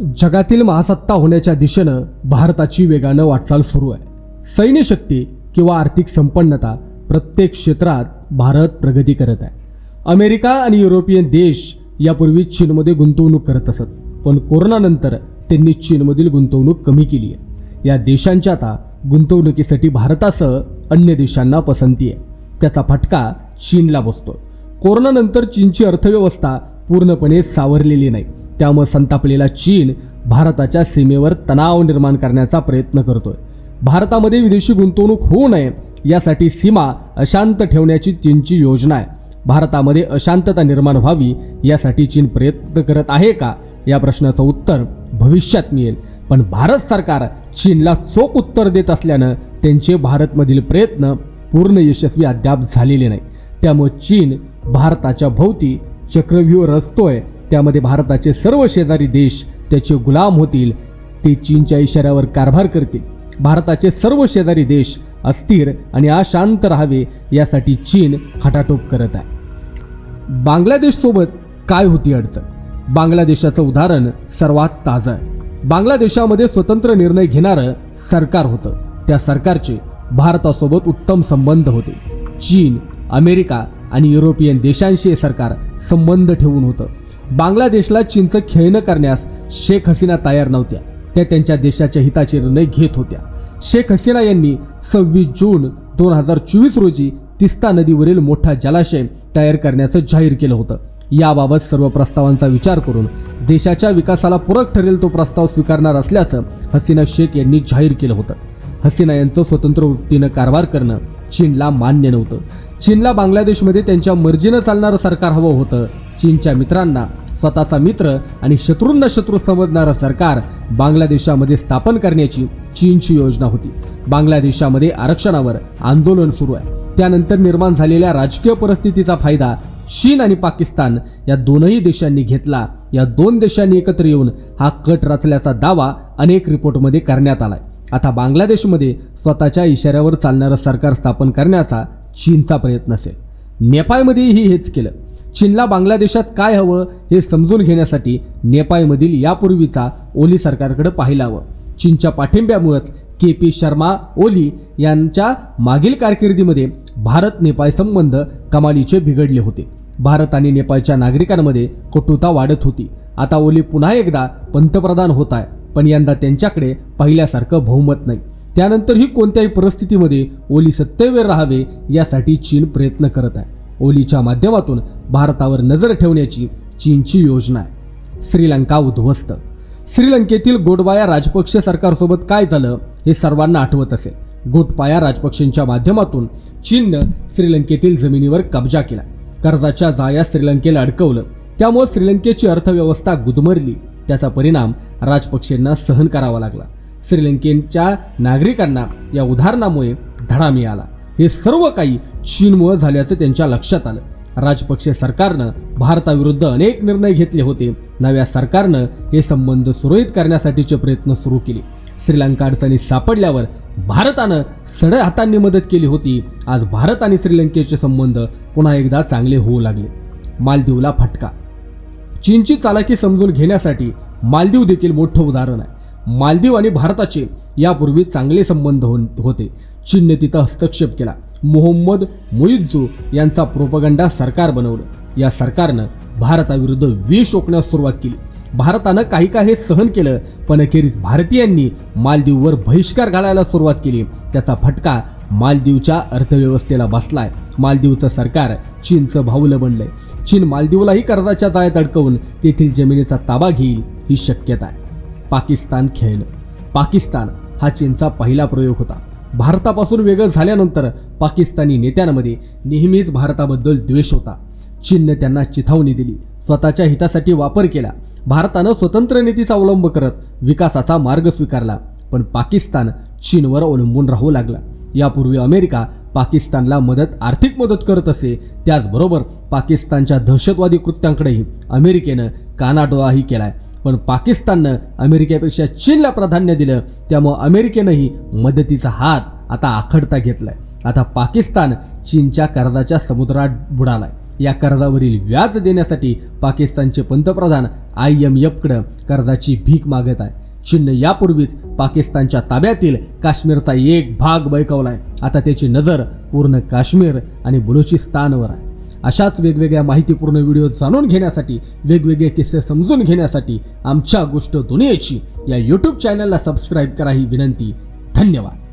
जगातील महासत्ता होण्याच्या दिशेनं भारताची वेगानं वाटचाल सुरू आहे. सैन्यशक्ती किंवा आर्थिक संपन्नता प्रत्येक क्षेत्रात भारत प्रगती करत आहे. अमेरिका आणि युरोपियन देश यापूर्वी चीनमध्ये गुंतवणूक करत असत पण कोरोनानंतर त्यांनी चीनमधील गुंतवणूक कमी केली आहे. या देशांच्या आता गुंतवणुकीसाठी भारतासह अन्य देशांना पसंती आहे. त्याचा फटका चीनला बसतो कोरोनानंतर चीनची अर्थव्यवस्था पूर्णपणे सावरलेली नाही. त्यामुळे संतापलेला चीन भारताच्या सीमेवर तणाव निर्माण करण्याचा प्रयत्न करतोय. भारतामध्ये विदेशी गुंतवणूक होऊ नये यासाठी सीमा अशांत ठेवण्याची चीनची योजना आहे. भारतामध्ये अशांतता निर्माण व्हावी यासाठी चीन प्रयत्न करत आहे का? या प्रश्नाचं उत्तर भविष्यात मिळेल. पण भारत सरकार चीनला चोख उत्तर देत असल्यानं त्यांचे भारतमधील प्रयत्न पूर्ण यशस्वी अद्याप झालेले नाही. त्यामुळे चीन भारताच्या भोवती चक्रव्यूह रचतोय. त्यामध्ये भारताचे सर्व शेजारी देश त्याचे गुलाम होतील. ते चीनच्या इशाऱ्यावर कारभार करतील. भारताचे सर्व शेजारी देश अस्थिर आणि अशांत राहावे यासाठी चीन खटाटोप करत आहे. बांगलादेशसोबत काय होती अडचण? बांगलादेशाचं उदाहरण सर्वात ताजं आहे. बांगलादेशामध्ये स्वतंत्र निर्णय घेणारं सरकार होतं. त्या सरकारचे भारतासोबत उत्तम संबंध होते. चीन अमेरिका आणि युरोपियन देशांशी हे सरकार संबंध ठेवून होतं. बांगलादेशला चीनचं खेळणं करण्यास शेख हसीना तयार नव्हत्या. त्या त्यांच्या देशाच्या हिताचे निर्णय घेत होत्या. शेख हसीना यांनी सव्वीस जून दोन हजार चोवीस रोजी तिस्ता नदीवरील मोठा जलाशय तयार करण्याचं जाहीर केलं होतं. याबाबत सर्व प्रस्तावांचा विचार करून देशाच्या विकासाला पूरक ठरेल तो प्रस्ताव स्वीकारणार असल्याचं हसीना शेख यांनी जाहीर केलं होतं. हसीना यांचं स्वतंत्र वृत्तीनं कारभार करणं चीनला मान्य नव्हतं. चीनला बांगलादेशमध्ये त्यांच्या मर्जीनं चालणारं सरकार हवं होतं. चीनच्या मित्रांना स्वतःचा मित्र आणि शत्रूंना शत्रू समजणारं सरकार बांगलादेशामध्ये स्थापन करण्याची चीनची योजना होती. बांगलादेशामध्ये आरक्षणावर आंदोलन सुरू आहे. त्यानंतर निर्माण झालेल्या राजकीय परिस्थितीचा फायदा चीन आणि पाकिस्तान या दोनही देशांनी घेतला. या दोन देशांनी एकत्र येऊन हा कट रचल्याचा दावा अनेक रिपोर्टमध्ये करण्यात आलाय. आता बांगलादेशमध्ये स्वतःच्या इशाऱ्यावर चालणारं सरकार स्थापन करण्याचा चीनचा प्रयत्न असेल. नेपाळमध्येही हेच केलं. चीनला बांगलादेशात काय हवं हे समजून घेण्यासाठी नेपाळमधील यापूर्वीचा ओली सरकारकडे पाहायला हवं चीनच्या पाठिंब्यामुळेच के पी शर्मा ओली यांच्या मागील कारकिर्दीमध्ये भारत नेपाळ संबंध कमालीचे बिघडले होते. भारत आणि नेपाळच्या नागरिकांमध्ये कटुता वाढत होती. आता ओली पुन्हा एकदा पंतप्रधान होत आहे पण यंदा त्यांच्याकडे पहिल्यासारखं बहुमत नाही. त्यानंतरही कोणत्याही परिस्थितीमध्ये ओली सत्तेवर राहावे यासाठी चीन प्रयत्न करत आहे. ओलीच्या माध्यमातून भारतावर नजर ठेवण्याची चीनची योजना आहे. श्रीलंका उद्ध्वस्त. श्रीलंकेतील गोटबाया राजपक्षे सरकारसोबत काय झालं हे सर्वांना आठवत असेल. गोटबाया राजपक्षेंच्या माध्यमातून चीननं श्रीलंकेतील जमिनीवर कब्जा केला. कर्जाच्या जाळ्या श्रीलंकेला अडकवलं. त्यामुळे श्रीलंकेची अर्थव्यवस्था गुदमरली. त्याचा परिणाम राजपक्षेंना सहन करावा लागला. श्रीलंकेच्या नागरिकांना या उदाहरणामुळे धडा मिळाला. हे सर्व काही चीनमुळे झाल्याचं त्यांच्या लक्षात आलं. राजपक्षे सरकारनं भारताविरुद्ध अनेक निर्णय घेतले होते. नव्या सरकारनं हे संबंध सुरळीत करण्यासाठीचे प्रयत्न सुरू केले. श्रीलंका अडचणीत सापडल्यावर भारतानं सड हातांनी मदत केली होती. आज भारत आणि श्रीलंकेचे संबंध पुन्हा एकदा चांगले होऊ लागले. मालदीवला फटका. चीनची चालाकी समजून घेण्यासाठी मालदीव देखील मोठं उदाहरण आहे. मालदीव आणि भारताचे यापूर्वी चांगले संबंध हो होते. चीनने तिथं हस्तक्षेप केला. मोहम्मद मुइज्जू यांचा प्रोपगंडा सरकार बनवलं. या सरकारनं भारताविरुद्ध विष ओकण्यास सुरुवात केली. भारतानं काही काही सहन केलं पण अखेरीस भारतीयांनी मालदीववर बहिष्कार घालायला सुरुवात केली. त्याचा फटका मालदीवच्या अर्थव्यवस्थेला बसलाय. मालदीवचं सरकार चीनचं भाऊलं बनलंय. चीन मालदीवलाही कर्जाच्या जाळ्यात अडकवून तेथील जमिनीचा ताबा घेईल ही शक्यता आहे. पाकिस्तान खेळलं पाकिस्तान हा चीनचा पहिला प्रयोग होता. भारतापासून वेगळं झाल्यानंतर पाकिस्तानी नेत्यांमध्ये नेहमीच भारताबद्दल द्वेष होता. चीनने त्यांना चिथावणी दिली. स्वतःच्या हितासाठी वापर केला. भारतानं स्वतंत्र नीतीचा अवलंब करत विकासाचा मार्ग स्वीकारला. पण पाकिस्तान चीनवर अवलंबून राहू लागला. यापूर्वी अमेरिका पाकिस्तानला मदत आर्थिक मदत करत असे. त्याचबरोबर पाकिस्तानच्या दहशतवादी कृत्यांकडेही अमेरिकेनं कानाडोळाही केलाय. पण पाकिस्ताननं अमेरिकेपेक्षा चीनला प्राधान्य दिलं त्यामुळं अमेरिकेनंही मदतीचा हात आता आखडता घेतलाय. आता पाकिस्तान चीनच्या कर्जाच्या समुद्रात बुडालाय. या कर्जावरील व्याज देण्यासाठी पाकिस्तानचे पंतप्रधान आय एम एफकडं कर्जाची भीक मागत आहे. चीननं यापूर्वीच पाकिस्तानच्या ताब्यातील काश्मीरचा एक भाग बैकवलाय आता त्याची नजर पूर्ण काश्मीर आणि बलुचिस्तानवर आहे. अशाच वेगवेगळ्या माहितीपूर्ण व्हिडिओ जाणून घेण्यासाठी वेगवेगळे किस्से समजून घेण्यासाठी आमच्या गोष्ट दुनियेची या यूट्यूब चॅनलला सबस्क्राईब करा ही विनंती. धन्यवाद.